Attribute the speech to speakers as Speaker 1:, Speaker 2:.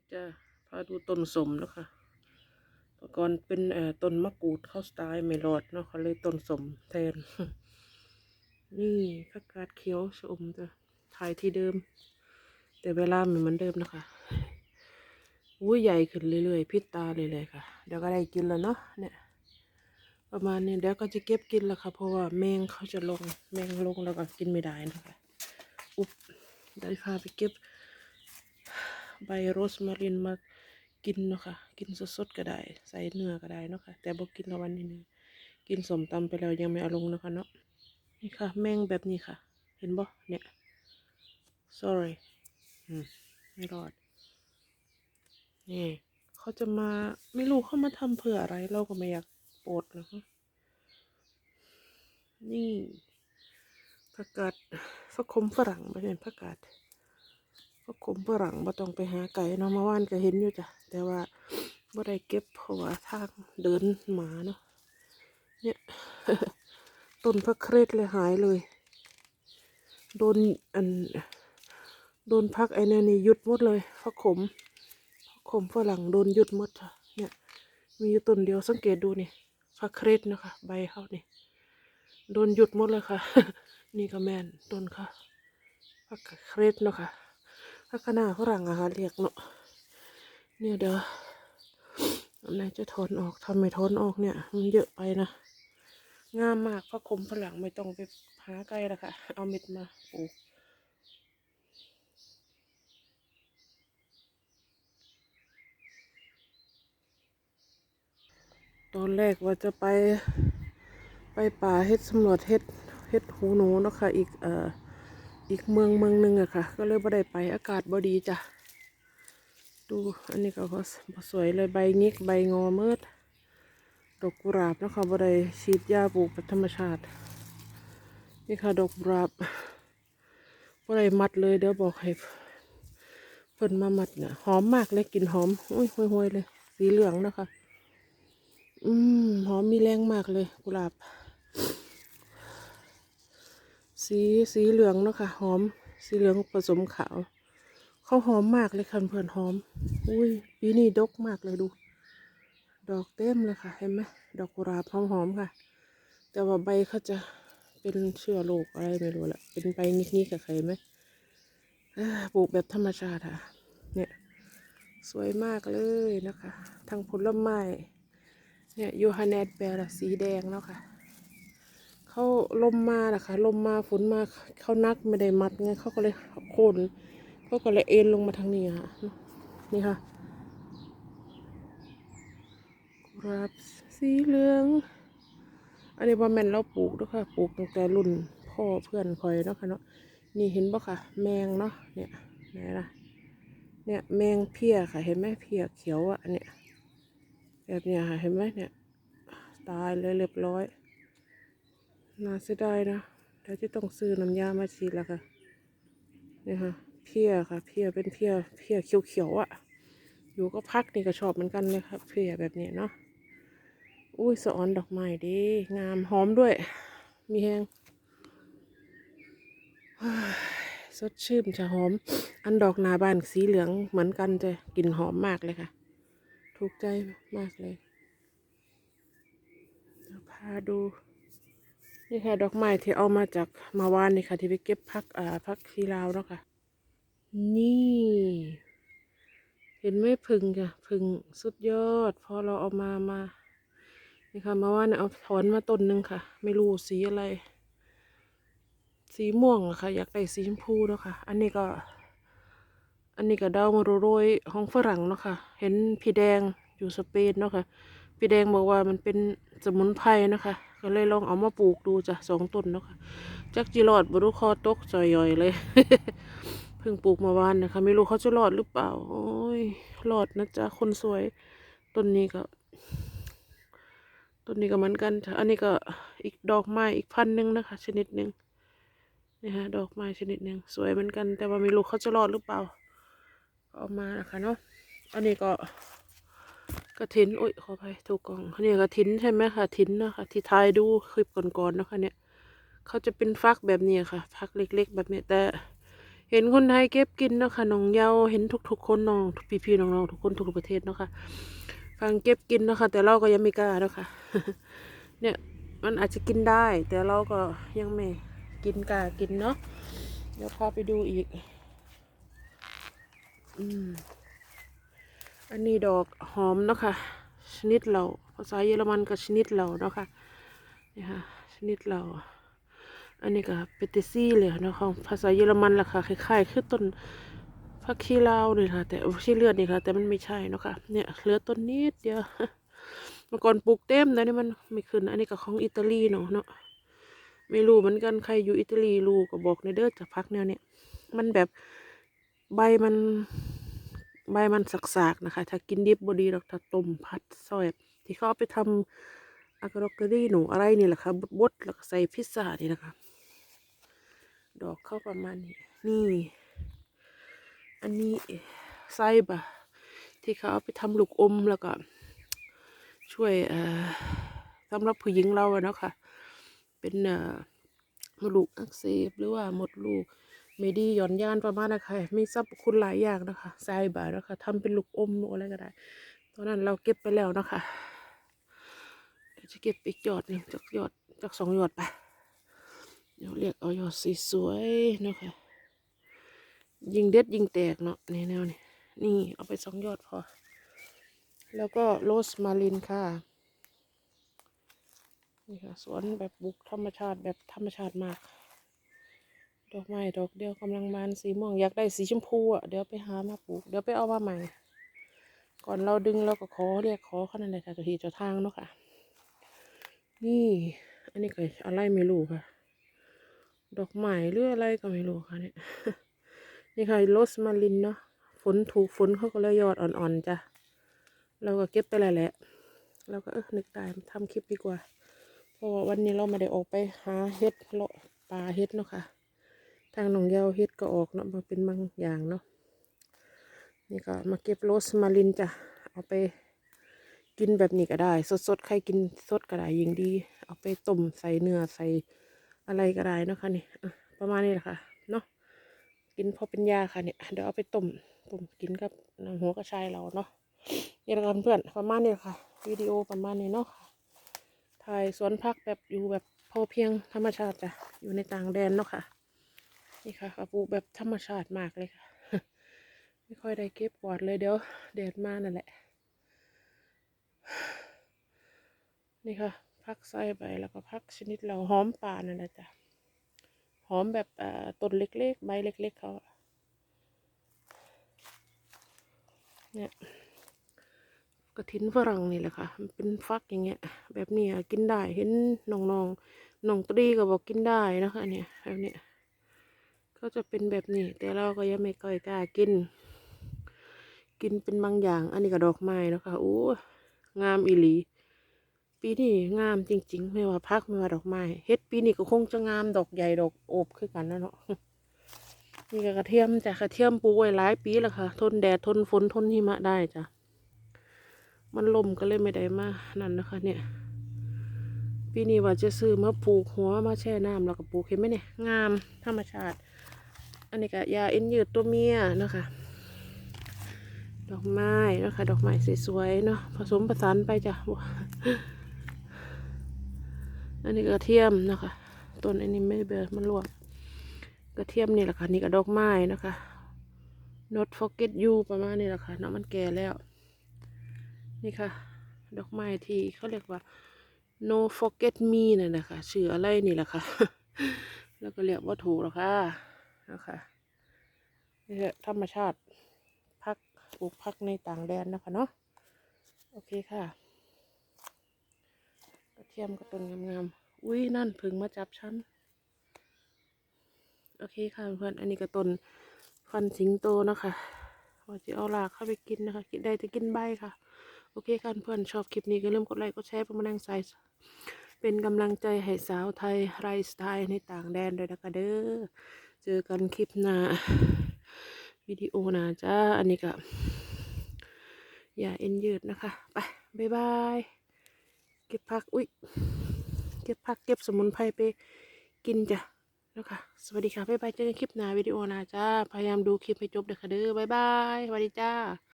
Speaker 1: ที่จะพาดูต้นสมนะคะเมื่อก่อนเป็นต้นมะกรูดเข้าสไตล์ไม่รอดเนาะเขาเลยต้นสมแทน นี่ผักกาดเขียวชมจะถ่ายที่เดิม แต่เวลาเหมือนเดิมนะคะอุ้ยใหญ่ขึ้นเรื่อยๆพิษตาเลยเลยๆค่ะ เดี๋ยวก็ได้กินแล้วเนาะเนี่ย ประมาณนี้เดี๋ยวก็จะเก็บกินแล้วค่ะ เพราะว่าแมงเขาจะลงแมงลงแล้วก็กินไม่ได้นะคะ อุ๊บได้พาไปเก็บ ใบโรสมารินมากินเนาะค่ะ กินสดๆก็ได้ ใส่เนื้อก็ได้เนาะค่ะ แต่บอกกินละวันนี้นึงกินสมตำไปแล้วยังไม่เอาลงเนาะคะเนาะ นี่ค่ะ แมงแบบนี้ค่ะ เห็นบ่เนี่ย sorry อืมไม่รอด นี่เขาจะมาไม่รู้เขามาทำเพื่ออะไร เราก็ไม่อยากปวดนะคะนี่ผักกาดฟักคมฝรั่งไม่เป็นผักกาด ฟักคมฝรั่งบ่ต้องไปหาไก่เนาะมาว่านก็เห็นอยู่จ้ะแต่ว่าบ่ได้เก็บเพราะว่าทางเดินหมาเนาะเนี่ยต้นพักเครดเลยหายเลย โดนอันโดนพักไอ้นั่นนี่หยุดหมดเลยพักขมพักขมฝรั่งโดนหยุดหมดค่ะเนี่ยมีอยู่ต้นเดียวสังเกตดูนี่พักเครดนะคะ ใบเขานี่โดนหยุดหมดเลยค่ะ นี่ก็แมนต้นค่ะพักเครดเนาะค่ะ พักขนาฝรั่งอาหารเรียกเนาะเนี่ยเดี๋ยวอันไหนจะถอนออกทำไม่ถอนออกเนี่ย มันเยอะไปนะงามมากพระคมฝรั่งไม่ต้องไปหาไกลละค่ะ เอาเม็ดมาปลูกตอนแรกว่าจะไปไปป่าเฮ็ดสำรวจเฮ็ดเฮ็ดหูหนูนะคะอีกเอ่อ อีกเมืองเมืองหนึ่งอะค่ะ ก็เลยบ่ได้ไปอากาศบ่ดีจ้ะ ดูอันนี้ก็บ่บ่สวยเลยใบงิกใบงอเมิดดอกกุหลาบนะคะบ่ได้ฉีดยาปลูกธรรมชาติ นี่ค่ะดอกกุหลาบบ่ได้มัดเลยเดี๋ยวบอกให้เพิ่นมามัดเนี่ยหอมมากเลยกลิ่นหอมอุ้ยห่วยๆเลย สีเหลืองนะคะ อืมหอมมีแรงมากเลยกุหลาบ สีสีเหลืองเนาะค่ะหอม สีเหลืองผสมขาวเขาหอมมากเลยค่ะเพื่อนหอม อุ้ยปีนี้ดกมากเลยดู ดอกเต็มเลยค่ะเห็นไหมดอกกุหลาบหอมๆค่ะ แต่ว่าใบเขาจะเป็นเชื้อโรคอะไรไม่รู้แหละเป็นใบนิกๆกับใครไหมปลูกแบบธรรมชาติค่ะ เนี่ยสวยมากเลยนะคะทั้งผลไม้เนี่ยยูฮาเนตแปลละสีแดงแล้วค่ะ เขาลมมานะคะลมมาฝนมาเขานักไม่ได้มัดไงเขาก็เลยโคนเขาก็เลยเอ็นลงมาทางนี้ค่ะนี่ค่ะกุหลาบสีเหลือง อันนี้ว่าแม่นเราปลูกด้วยค่ะปลูกตั้งแต่รุ่นพ่อเพื่อนคอยเนาะค่ะเนาะนี่เห็นปะค่ะ แมงเนาะเนี่ยไหนล่ะเนี่ยแมงเพี้ยค่ะ เห็นไหมเพี้ยเขียวอะเนี่ยแบบเนี้ยค่ะเห็นไหมเนี่ย ตายเลยเรียบร้อย น่าเสียดายนะเดี๋ยวจะต้องซื้อน้ำยามาฉีดแล้วค่ะเนี่ยค่ะเพี้ยค่ะ เพี้ยเป็นเพี้ยเพี้ยเขียวๆอะ่ะ อยู่ก็พักนี่ก็ชอบเหมือนกันเลยครับเพี้ยแบบนี้เนาะอุ้ยสอนดอกไม้ดี งามหอมด้วย มีแหงสดชื่นจะหอม อันดอกนาบานสีเหลืองเหมือนกันจะกลิ่นหอมมากเลยค่ะ ถูกใจมากเลยเดี๋ยวพาดู นี่ค่ะดอกไม้ที่เอามาจากมาวานนี่ค่ะ ที่ไปเก็บพักอ่าพักทีลาวแล้วค่ะ นี่ เห็นไหมพึ่งค่ะพึ่งสุดยอด พอเราเอามามานี่ค่ะมาวานเนี่ยเอาถอนมาต้นหนึ่งค่ะ ไม่รู้สีอะไร สีม่วงอะค่ะ อยากได้สีชมพูแล้วค่ะ อันนี้ก็ อันนี้ก็ดาวมาโรยของฝรั่งเนาะค่ะ เห็นพี่แดงอยู่สเปนเนาะค่ะพี่แดงบอกว่ามันเป็นสมุนไพรนะคะ ก็เลยลองเอามาปลูกดูจ้ะสองต้นเนาะค่ะจักจีรอดบรุคอตกจอยๆเลย เพิ่งปลูกเมาวานนะคะ ไม่รู้เขาจะรอดหรือเปล่า โอ้ยรอดนะจ๊ะคนสวยต้นนี้ก็ต้นนี้ก็เหมือนกันจ้ะอันนี้ก็อีกดอกไม้อีกพันหนึ่งนะคะ ชนิดหนึ่งนี่ฮะดอกไม้ชนิดหนึ่งสวยเหมือนกัน แต่ว่าไม่รู้เขาจะรอดหรือเปล่าเอามานะคะเนาะอันนี้ก็ กระถินโอ้ยขออภัยถูกกล่องอันนี้กระถินใช่ไหมคะถินนะคะที่ทายดูคลิปก่อนๆนะคะ เนี่ย เขาจะเป็นฟักแบบนี้ค่ะฟักเล็ก ๆ แบบนี้แต่ เห็นคนไทยเก็บกินนะค่ะน้องเยาเห็นทุก ๆ คนน้องพี่ๆน้องๆทุกคนทุกประเทศนะค่ะฟังเก็บกินนะค่ะแต่เราก็ยังไม่กล้านะค่ะเนี่ยมันอาจจะกินได้ แต่เราก็ยังไม่กินกล้ากินเนาะเดี๋ยวพาไปดูอีก อืม อันนี้ดอกหอมเนาะค่ะชนิดเหล่าภาษาเยอรมันก็ชนิดเหล่าเนาะค่ะนี่ค่ะชนิดเหล่าอันนี้ก็เปเตซี่เลยเนาะของภาษาเยอรมันล่ะค่ะคล้ายๆคือต้นผักชีลาวเลยค่ะ แต่ไม่ใช่เลือดนี่ค่ะ แต่มันไม่ใช่เนาะค่ะเนี่ยเหลือต้นนิดเดียวเมื่อก่อนปลูกเต็มแต่นี่มันไม่ขึ้น อันนี้ก็ของอิตาลีเนาะเนาะไม่รู้เหมือนกันใครอยู่อิตาลีรู้ก็บอกในเด้อจะพักแนวเนี้ยมันแบบใบมัน ใบมันสักๆนะคะ ถ้ากินดิบบดีหรอกถ้าต้มผัดซอยที่เขาเอาไปทำอากาโรกเกอรี่หนูอะไรนี่แหละค่ะบดๆแล้วใส่พิซซ่านี่นะคะ ดอกเข้าประมาณนี้นี่ อันนี้ไส้บะที่เขาเอาไปทำลูกอมแล้วก็ ช่วยเอ่อสำหรับผู้หญิงเราเนาะค่ะ เป็นเอ่อมดลูกอักเสบหรือว่าหมดลูก ไม่ดีหย่อนย่านประมาณนะคะมีสรรพคุณหลายอย่างนะคะไส้บะนะคะทำเป็นลูกอมอะไรก็ได้ ตอนนั้นเราเก็บไปแล้วนะคะเดี๋ยวจะเก็บอีกยอดหนึ่งจากยอดจากสองยอดไปเดี๋ยวเรียกเอายอดสีสวยๆนะค่ะยิงเด็ดยิงแตกเนาะในแนวนี้นี่เอาไปสองยอดพอ แล้วก็โรสมาลินค่ะนี่ค่ะสวนแบบบุกธรรมชาติแบบธรรมชาติมาก ดอกไม้ดอกเดียวกำลังบานสีม่วงอยากได้สีชมพูอะเดี๋ยวไปหามาปลูกเดี๋ยวไปเอามาใหม่ ก่อนเราดึงเราก็ขอเรียกขอเขานั่นแหละค่ะเจ้าที่เจ้าทางเนาะค่ะ นี่ อันนี้ก็อะไรไม่รู้ค่ะ ดอกไม้หรืออะไรก็ไม่รู้ค่ะเนี่ยนี่ค่ะโรสมาลินเนาะฝนถูกฝนเขาก็เลยยอดอ่อนๆจ้ะเราก็เก็บไปแล้วแหละเราก็เออนึกได้ทำคลิปดีกว่า เพราะว่าวันนี้เราไม่ได้ออกไปหาเห็ดเลาะป่าเห็ดเนาะค่ะ ทางหนองยาวเฮ็ดก็ออกเนาะมาเป็นบางอย่างเนาะนี่ก็มาเก็บโรสมาลินจ้ะเอาไปกินแบบนี้ก็ได้ สดๆใครกินสดก็ได้ยิ่งดี เอาไปต้มใส่เนื้อใส่อะไรก็ได้เนาะค่ะนี่ประมาณนี้แหละค่ะเนาะกินพอเป็นยาค่ะเนี่ยเดี๋ยวเอาไปต้มต้มกินกับน้ำหัวกระชายเราเนาะนี่ละค่ะเพื่อนประมาณนี้ค่ะ วิดีโอประมาณนี้เนาะถ่ายสวนพักแบบอยู่แบบพอเพียงธรรมชาติจ้ะอยู่ในต่างแดนเนาะค่ะ นี่ค่ะเขาปลูกแบบธรรมชาติมากเลยค่ะ ไม่ค่อยได้เก็บกวาดเลยเดี๋ยวแดดมานั่นแหละ นี่ค่ะพักไส้ใบแล้วก็พักชนิดเราหอมป่านั่นแหละจ้ะหอมแบบต้นเล็กๆใบเล็ก ๆเขาเนี่ยกระถินฝรั่งนี่แหละค่ะ มันเป็นฟักอย่างเงี้ย แบบนี้กินได้ เห็นน้องๆน้องตรีก็บอกกินได้นะคะเนี่ยแบบเนี้ย ก็จะเป็นแบบนี้ แต่เราก็ยังไม่ค่อยกล้ากิน กินเป็นบางอย่าง อันนี้ก็ดอกไม้นะคะโอ้งามอีหลี ปีนี้งามจริง ๆ ไม่ว่าพักไม่ว่าดอกไม้เฮ็ดปีนี้ก็คงจะงามดอกใหญ่ดอกโอบคือกันนะเนาะนี่ก็กระเทียมจ้ะกระเทียมปลูกไว้หลายปีแล้วค่ะ ทนแดดทนฝนทนหิมะได้จ้ะมันลมก็เลยไม่ได้มานั่นนะคะ เนี่ยปีนี้ว่าจะซื้อมาปลูกหัวมาแช่น้ำแล้วก็ปลูกเห็นไหมเนี่ยงามธรรมชาติ อันนี้ก็ยาเอ็นยืดตัวเมียเนาะคะดอกไม้เนาะคะดอกไม้สวยๆเนาะผสมผสานไปจ้ะอันนี้กระเทียมเนาะคะต้นอันนี้ไม่เบื่อมันรวมกระเทียมนี่แหละค่ะนี่ก็ดอกไม้นะคะ not forget you ประมาณนี้แหละค่ะเนาะมันแก่แล้ว นี่ค่ะ ดอกไม้ที่เขาเรียกว่า no forget me นั่นนะคะชื่ออะไรนี่แหละค่ะ แล้วก็เรียกว่าถูกหรอกค่ะ นะคะนี่แหละธรรมชาติพักปลูกพักในต่างแดนนะคะเนาะโอเคค่ะกระเทียมกระต้นงามๆอุ้ยนั่นพึ่งมาจับฉันโอเคค่ะเพื่อนอันนี้กระต้นฟันสิงโตนะคะว่าจะเอาลากเข้าไปกินนะคะกินได้จะกินใบค่ะโอเคค่ะเพื่อนชอบคลิปนี้ก็เริ่มกดไลค์กดแชร์เป็นกำลังใจเป็นกำลังใจให้สาวไทยไรสไตล์ในต่างแดนด้วยนะคะเด้อ เจอกันคลิปหน้าวิดีโอหน้าจ้า อันนี้ก็อย่าเอ็นยืดนะคะ ไปบ๊ายบาย เก็บผัก อุ๊ยเก็บผักเก็บสมุนไพรไปกินจ้ะแล้วค่ะสวัสดีค่ะบ๊ายบายเจอกันคลิปหน้าวิดีโอหน้าจ้า พยายามดูคลิปให้จบเด้อค่ะเด้อบ๊ายบายสวัสดีจ้า